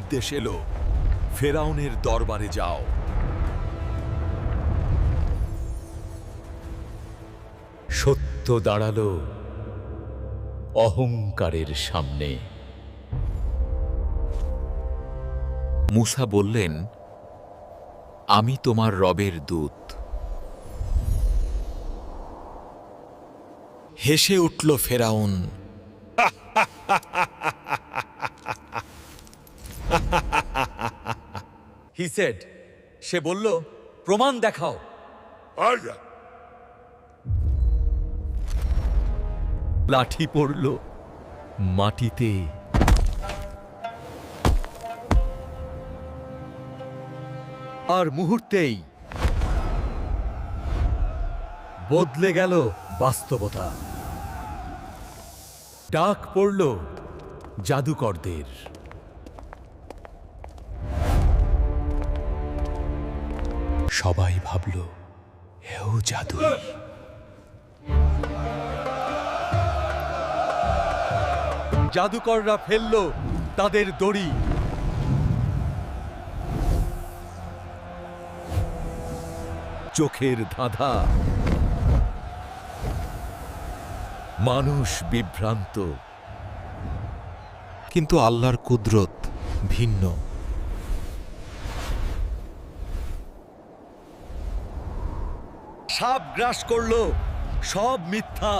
নির্দেশ এলো। ফেরাউনের দরবারে যাও। সত্য দাঁড়াল অহংকারের সামনে। মুসা বললেন, আমি তোমার রবের দূত। হেসে উঠল ফেরাউন হি সেড সে বলল প্রমাণ দেখাও। লাঠি পড়ল মাটিতে। আর মুহূর্তেই বদলে গেল বাস্তবতা। ডাক পড়ল জাদুকরদের। সবাই ভাবল হেও জাদু জাদুকররা ফেলল তাদের দড়ি। চোখের ধাঁধা। মানুষ বিভ্রান্ত। কিন্তু আল্লাহর কুদরত ভিন্ন। সাপ গ্রাস করল। সব মিথ্যা।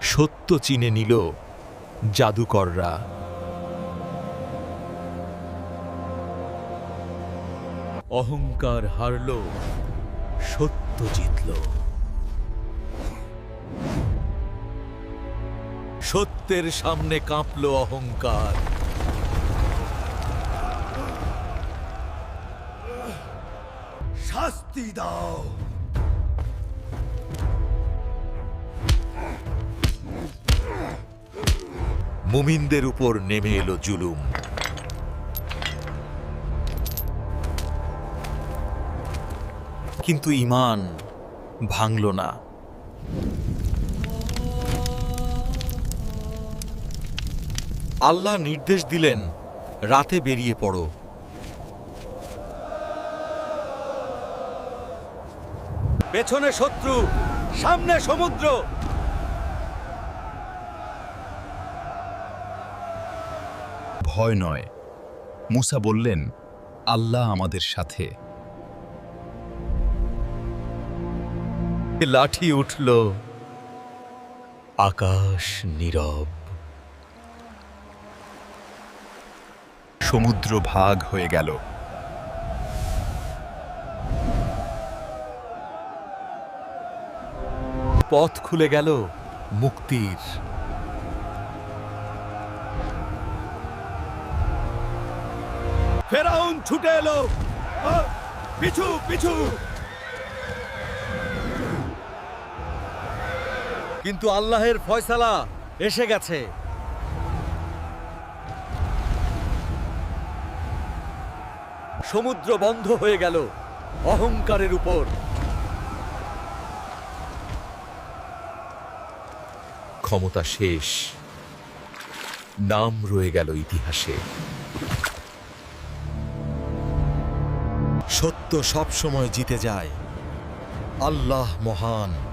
সত্য চিনে নিল জাদুকররা। অহংকার হারল, সত্য জিতল। সত্যের সামনে কাঁপল অহংকার। শাস্তি দাও। মুমিনদের উপর নেমে এলো জুলুম। কিন্তু ইমান ভাঙল না। আল্লাহ নির্দেশ দিলেন, রাতে বেরিয়ে পড়ো। পেছনে শত্রু, সামনে সমুদ্র। ভয় নয়। মুসা বললেন, আল্লাহ আমাদের সাথে। লাঠি উঠল। আকাশ নীরব। সমুদ্র ভাগ হয়ে গেল। পথ খুলে গেল মুক্তির। ফেরাউন ছুটে এলো। পিছু পিছু। কিন্তু আল্লাহের ফয়সালা এসে গেছে। সমুদ্র বন্ধ হয়ে গেল অহংকারের উপর। ক্ষমতা শেষ। নাম রয়ে গেল ইতিহাসে। সত্য সব সময় জিতে যায়। আল্লাহ মহান।